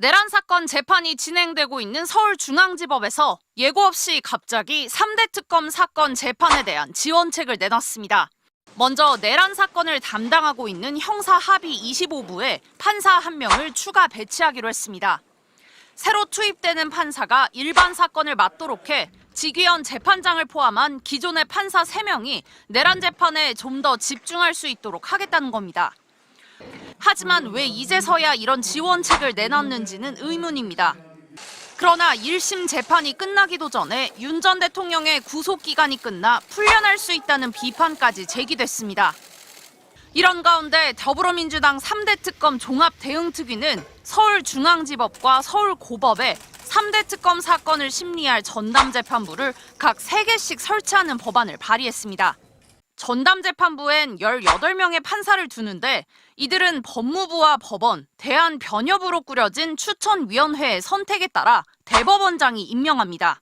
내란 사건 재판이 진행되고 있는 서울중앙지법에서 예고 없이 갑자기 3대 특검 사건 재판에 대한 지원책을 내놨습니다. 먼저 내란 사건을 담당하고 있는 형사 합의 25부에 판사 한 명을 추가 배치하기로 했습니다. 새로 투입되는 판사가 일반 사건을 맡도록 해 지귀현 재판장을 포함한 기존의 판사 3명이 내란 재판에 좀 더 집중할 수 있도록 하겠다는 겁니다. 하지만 왜 이제서야 이런 지원책을 내놨는지는 의문입니다. 그러나 1심 재판이 끝나기도 전에 윤 전 대통령의 구속 기간이 끝나 풀려날 수 있다는 비판까지 제기됐습니다. 이런 가운데 더불어민주당 3대 특검 종합 대응특위는 서울중앙지법과 서울고법에 3대 특검 사건을 심리할 전담 재판부를 각 3개씩 설치하는 법안을 발의했습니다. 전담 재판부엔 18명의 판사를 두는데 이들은 법무부와 법원, 대한변협으로 꾸려진 추천위원회의 선택에 따라 대법원장이 임명합니다.